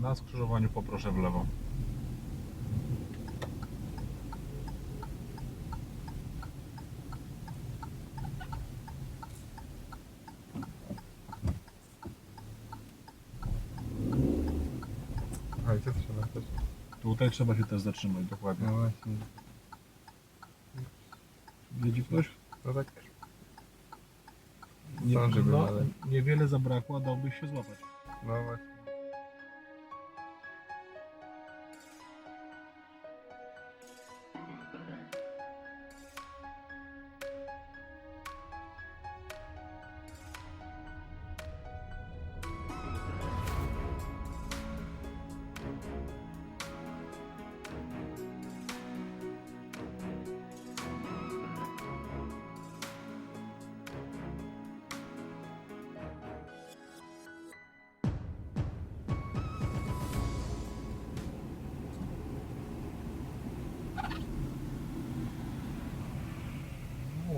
Na skrzyżowaniu poproszę w lewo. A i co trzeba też? Tutaj trzeba się też zatrzymać, dokładnie. No właśnie. Widzi ktoś? No tak. Nie, no, ale- Niewiele zabrakło, a dałbyś się złapać. No właśnie.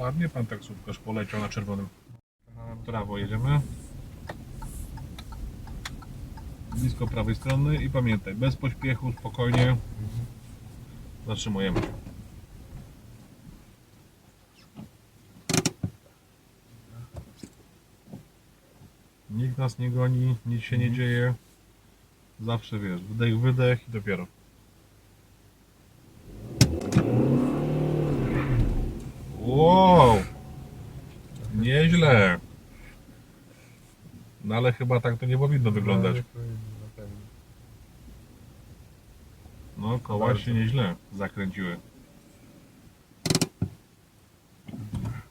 Ładnie pan taksówkarz poleciał na czerwonym. W prawo jedziemy. Blisko prawej strony i pamiętaj, bez pośpiechu, spokojnie. Zatrzymujemy. Nikt nas nie goni, nic się nie dzieje. Zawsze wiesz, wdech, wydech i dopiero. Nieźle. No ale chyba tak to nie powinno wyglądać. No. No, koła się nieźle zakręciły.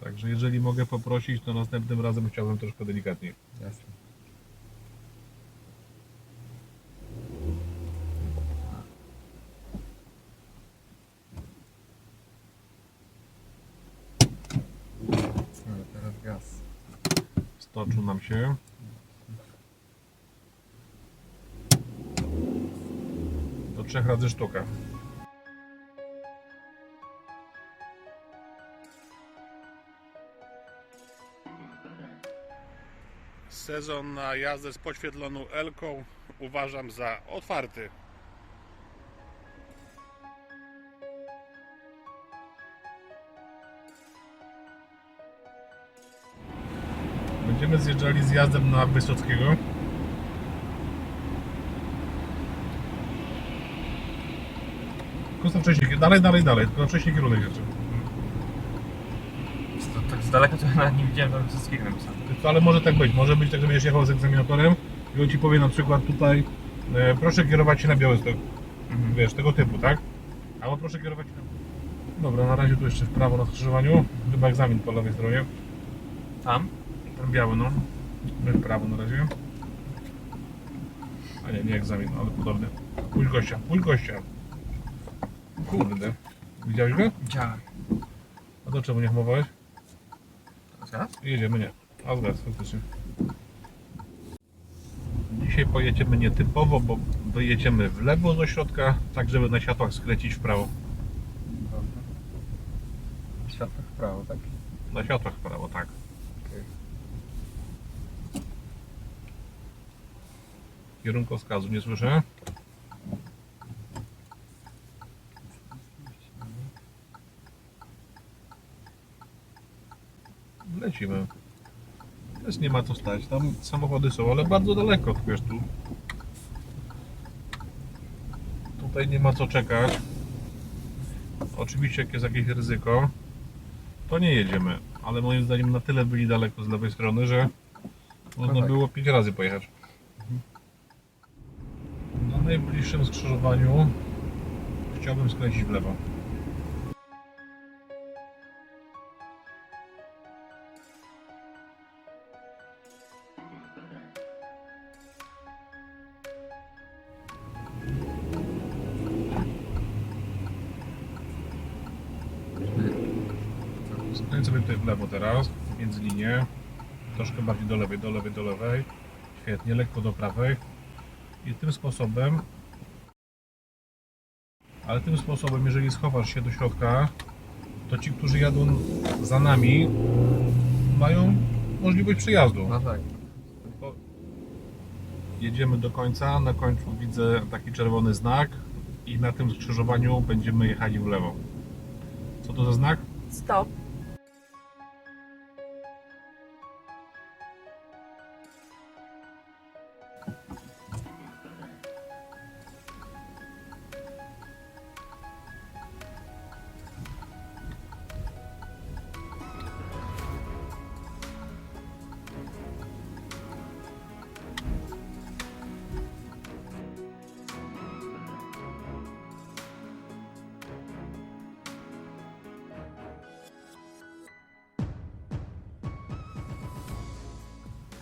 Także jeżeli mogę poprosić, to następnym razem chciałbym troszkę delikatniej. Jasne. No, teraz gaz. Stoczył nam się. Do trzech razy sztuka. Sezon na jazdę z podświetloną Elką uważam za otwarty. Będziemy zjeżdżali z jazdem na Wysockiego. Tylko wcześniej, dalej, dalej, dalej, tylko wcześniej kierunek jeszcze. To, tak z daleka to ja nawet nie widziałem tam wszystkiego napisane. To, ale może tak być, może być tak, że będziesz jechał z egzaminatorem i on ci powie na przykład tutaj e, proszę kierować się na Białystok, Mhm. wiesz, tego typu, tak? Albo proszę kierować się na... Dobra, na razie tu jeszcze w prawo na skrzyżowaniu, chyba egzamin po lewej stronie, Tam? Ten biały, no. W prawo na razie. A nie, nie egzamin, ale podobny. Pójdź gościa, pójdź gościa. Kurde. Widziałeś go? Widziałem. A to czemu nie hamowałeś? Teraz? Jedziemy, nie. A zgadza, faktycznie. Dzisiaj pojedziemy nietypowo, bo wyjedziemy w lewo z ośrodka, tak żeby na światłach skręcić w prawo. Dobra. Światło w prawo, tak? Na światłach w prawo, tak. Kierunkowskazu nie słyszę. Lecimy. Też nie ma co stać. Tam samochody są, ale bardzo daleko, tu. Tutaj nie ma co czekać. Oczywiście jak jest jakieś ryzyko, to nie jedziemy. Ale moim zdaniem na tyle byli daleko z lewej strony, że można tak. było pięć razy pojechać. Na najbliższym skrzyżowaniu chciałbym skręcić w lewo. Tutaj w lewo teraz, między linię. Troszkę bardziej do lewej, do lewej, do lewej. Świetnie, lekko do prawej. I tym sposobem, ale tym sposobem, jeżeli schowasz się do środka, to ci, którzy jadą za nami, mają możliwość przejazdu. No tak. Tylko Jedziemy do końca. Na końcu widzę taki czerwony znak i na tym skrzyżowaniu będziemy jechali w lewo. Co to za znak? Stop.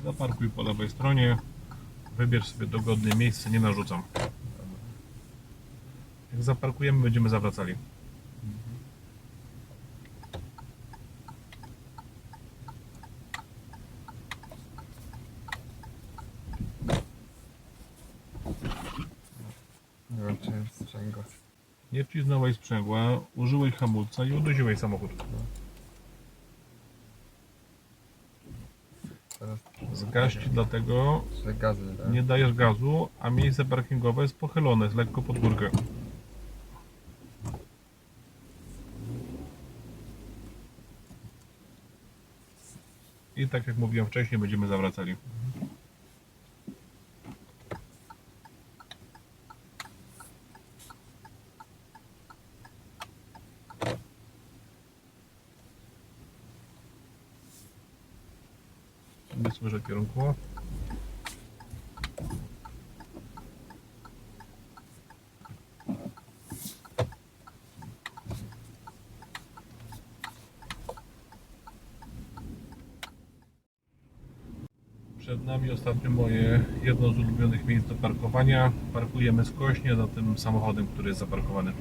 Zaparkuj po lewej stronie. Wybierz sobie dogodne miejsce, nie narzucam. Jak zaparkujemy, będziemy zawracali. Nie wcisnąłeś sprzęgła, użyłeś hamulca i udusiłeś samochód. Teraz Zgaś ci dlatego, że gazy, tak? nie dajesz gazu, a miejsce parkingowe jest pochylone, jest lekko pod górkę. I tak jak mówiłem wcześniej, będziemy zawracali. Nie słyszę kierunku. Przed nami ostatnio moje jedno z ulubionych miejsc do parkowania. Parkujemy skośnie za tym samochodem, który jest zaparkowany.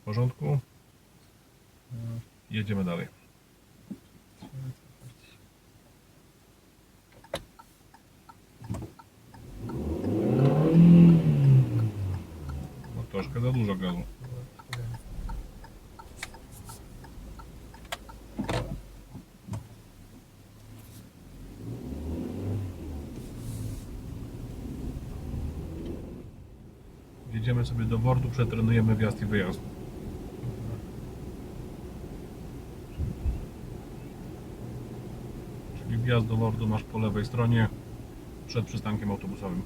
W porządku? Jedziemy dalej. No troszkę za dużo gazu. Jedziemy sobie do Wordu, przetrenujemy wjazd i wyjazd. Czyli wjazd do Wordu masz po lewej stronie przed przystankiem autobusowym.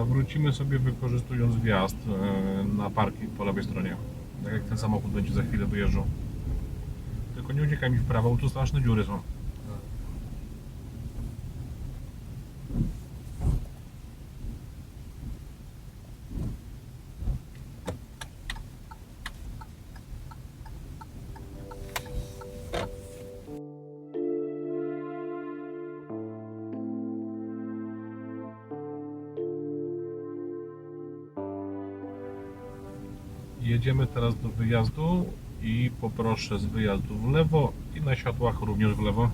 Zawrócimy sobie wykorzystując wjazd e, na parking po lewej stronie. Tak jak ten samochód będzie za chwilę wyjeżdżał. Tylko nie uciekaj mi w prawo, bo tu straszne dziury są. Jedziemy teraz do wyjazdu i poproszę z wyjazdu w lewo i na światłach również w lewo.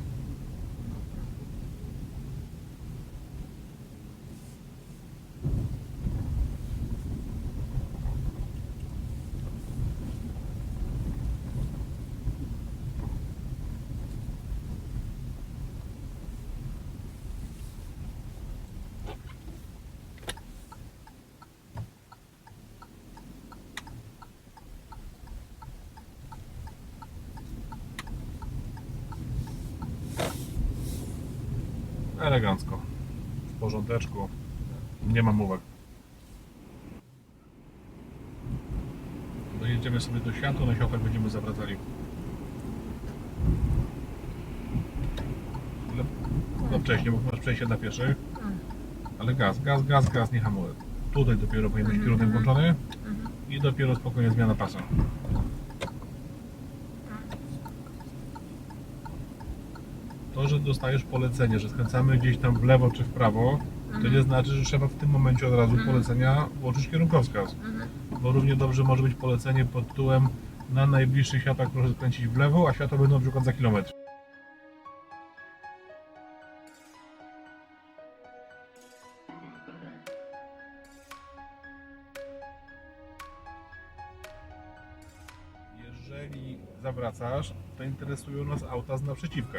Elegancko. W porządeczku. Nie mam uwag. Dojedziemy sobie do światła, na światłach będziemy zawracali. Ale no wcześniej, bo masz przejście na pieszych. Ale gaz, gaz, gaz, gaz, nie hamulec. Tutaj dopiero powinien być kierunek włączony i dopiero spokojnie zmiana pasa. To, że dostajesz polecenie, że skręcamy gdzieś tam w lewo czy w prawo, to Mhm. nie znaczy, że trzeba w tym momencie od razu Mhm. polecenia włączyć kierunkowskaz. Mhm. Bo równie dobrze może być polecenie pod tytułem na najbliższych światłach proszę skręcić w lewo, a światła będą na przykład za kilometr. Jeżeli zawracasz, to interesują nas auta z naprzeciwka.